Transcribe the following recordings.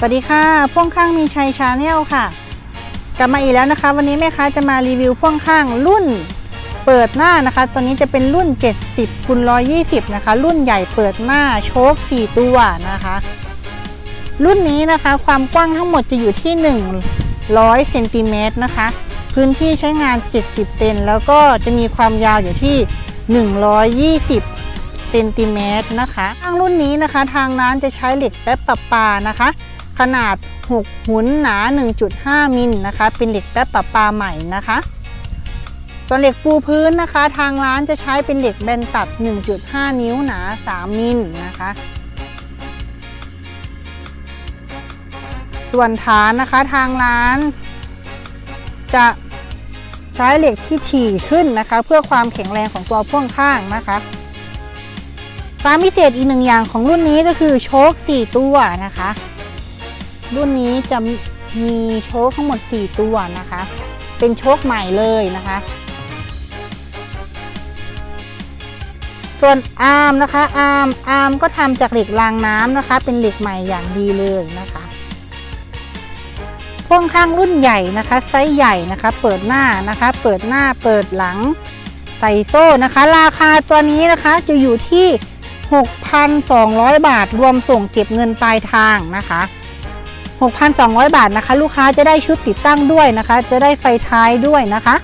สวัสดีค่ะพ่วงข้างมีชัยชาแนลค่ะ กลับมาอีกแล้วนะคะ วันนี้แม่ค้าจะมารีวิวพ่วงข้างรุ่นเปิดหน้านะคะ ตัวนี้จะเป็นรุ่น 70คูณ120 นะคะ รุ่นใหญ่เปิดหน้าโชค4 ตัวนะคะ รุ่นนี้นะคะความกว้างทั้งหมดจะอยู่ที่ 100เซนติเมตรนะคะ พื้นที่ใช้งาน 70เซนแล้วก็จะมีความยาวอยู่ที่ 120เซนติเมตรนะคะทางรุ่นนี้นะคะ ทางร้านจะใช้เหล็กแป๊บปะปานะคะ ขนาด 6 หุนหนา 1.5 มิลนะคะ เป็นเหล็กแป๊บปะปาใหม่นะคะส่วนเหล็กปูพื้นนะคะ ทางร้านจะใช้เป็นเหล็กแบนตัด 1.5 นิ้วหนา 3 มิลนะคะ ส่วนฐานนะคะทางร้าน จะใช้เหล็กที่ถี่ขึ้นนะคะ เพื่อความแข็งแรงของตัวพ่วงข้างนะคะความพิเศษอีกหนึ่งอย่างของรุ่นนี้ก็คือโชค4 ตัวนะคะ รุ่นนี้จะมีโชคทั้งหมด 4 ตัวนะคะ เป็นโชคใหม่เลยนะคะ ส่วนอาร์มนะคะอาร์มอาร์มก็ทำจากเหล็กรางน้ำนะคะ เป็นเหล็กใหม่อย่างดีเลยนะคะพ่วงข้างรุ่นใหญ่นะคะ ไซส์ใหญ่นะคะ เปิดหน้านะคะ เปิดหน้าเปิดหลังใส่โซ่นะคะ ราคาตัวนี้นะคะจะอยู่ที่ 6,200 บาทรวมส่งเก็บเงินปลายทางนะคะ 6,200 บาทนะคะ ลูกค้าจะได้ชุดติดตั้งด้วยนะคะ จะได้ไฟท้ายด้วยนะคะ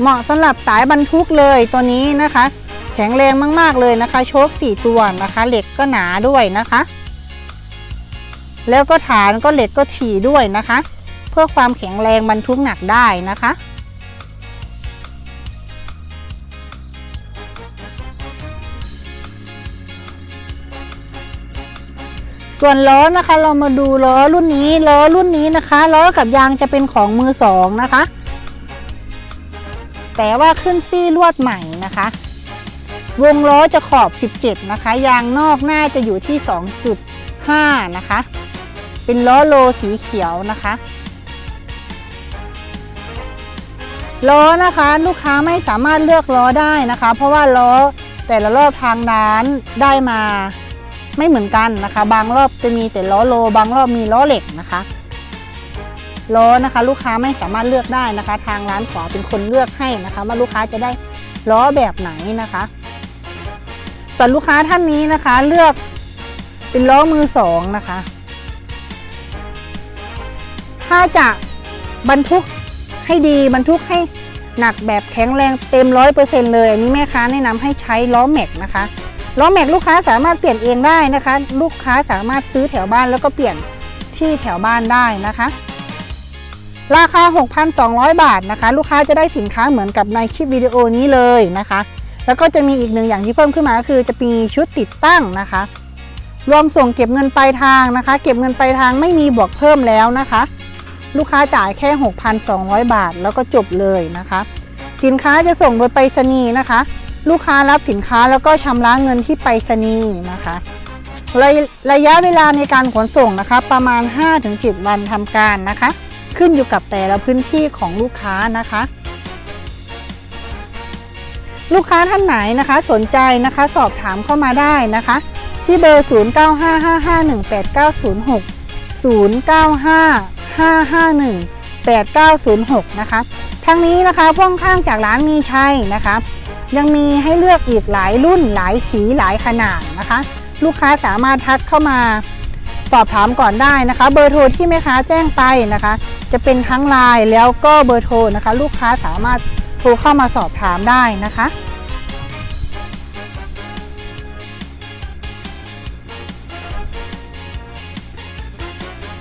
เหมาะสำหรับสายบรรทุกเลยตัวนี้นะคะ แข็งแรงมาก ๆ เลยนะคะ โชค4ตัวนะคะ เหล็กก็หนาด้วยนะคะ แล้วก็ฐานก็เหล็กก็ถี่ด้วยนะคะ เพื่อความแข็งแรงบรรทุกหนักได้นะคะ ส่วนล้อนะคะเรามาดูล้อรุ่นนี้ล้อรุ่นนี้นะคะล้อกับยางจะเป็นของมือสองนะคะ แต่ว่าขึ้นซี่ลวดใหม่นะคะ วงล้อจะขอบ 17 นะคะ ยางนอกหน้าจะอยู่ที่ 2.5 นะคะ เป็นล้อโลสีเขียวนะคะล้อนะคะลูกค้าไม่สามารถเลือกล้อได้นะคะ เพราะว่าล้อแต่ละรอบทางร้านได้มา ไม่เหมือนกันนะคะ บางรอบจะมีแต่ล้อโล บางรอบมีล้อเหล็กนะคะล้อนะคะ ลูกค้าไม่สามารถเลือกได้นะคะ ทางร้านขอเป็นคนเลือกให้นะคะ ว่าลูกค้าจะได้ล้อแบบไหนนะคะส่วนลูกค้าท่านนี้นะคะ เลือกเป็นล้อมือสองนะคะ ถ้าจะบรรทุกให้ดีบรรทุกให้หนักแบบแข็งแรงเต็มร้อยเปอร์เซ็นเลยอันนี้แม่ค้าแนะนำให้ใช้ล้อแม็กนะคะ ล้อแม็กลูกค้าสามารถเปลี่ยนเองได้นะคะ ลูกค้าสามารถซื้อแถวบ้านแล้วก็เปลี่ยนที่แถวบ้านได้นะคะ ราคา 6,200 บาทนะคะ ลูกค้าจะได้สินค้าเหมือนกับในคลิปวิดีโอนี้เลยนะคะ แล้วก็จะมีอีกหนึ่งอย่างที่เพิ่มขึ้นมาก็คือจะมีชุดติดตั้งนะคะ รวมส่งเก็บเงินปลายทางนะคะ เก็บเงินปลายทางไม่มีบวกเพิ่มแล้วนะคะ ลูกค้าจ่ายแค่ 6,200 บาท แล้วก็จบเลยนะคะ สินค้าจะส่งโดยไปรษณีย์นะคะ ลูกค้ารับสินค้าแล้วก็ชำระเงินที่ไปรษณีย์นะคะ ระระยะเวลาในการขนส่งนะคะ ประมาณ 5-7 วันทำการนะคะ ขึ้นอยู่กับแต่ละพื้นที่ของลูกค้านะคะ ลูกค้าท่านไหนนะคะสนใจนะคะสอบถามเข้ามาได้นะคะ ที่เบอร์ 0955518906 0955518906 นะคะทางนี้นะคะพ่วงข้างจากร้านมีชัยนะคะ ยังมีให้เลือกอีกหลายรุ่นหลายสีหลายขนาดนะคะ ลูกค้าสามารถทักเข้ามาสอบถามก่อนได้นะคะ เบอร์โทรที่แม่ค้าแจ้งไปนะคะ จะเป็นทั้งไลน์แล้วก็เบอร์โทรนะคะ ลูกค้าสามารถโทรเข้ามาสอบถามได้นะคะ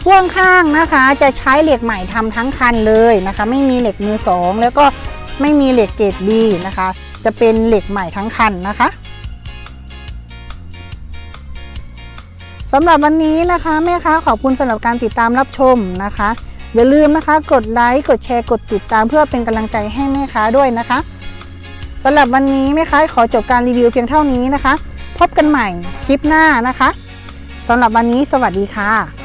พ่วงข้างนะคะจะใช้เหล็กใหม่ทำทั้งคันเลยนะคะ ไม่มีเหล็กมือสองแล้วก็ไม่มีเหล็กเกรดบีนะคะ จะเป็นเหล็กใหม่ทั้งคันนะคะสำหรับวันนี้นะคะแม่ค้าขอบคุณสำหรับการติดตามรับชมนะคะ อย่าลืมนะคะ กดไลค์กดแชร์กดติดตามเพื่อเป็นกำลังใจให้แม่ค้าด้วยนะคะสำหรับวันนี้แม่ค้าขอจบการรีวิวเพียงเท่านี้นะคะ พบกันใหม่คลิปหน้านะคะสำหรับวันนี้สวัสดีค่ะ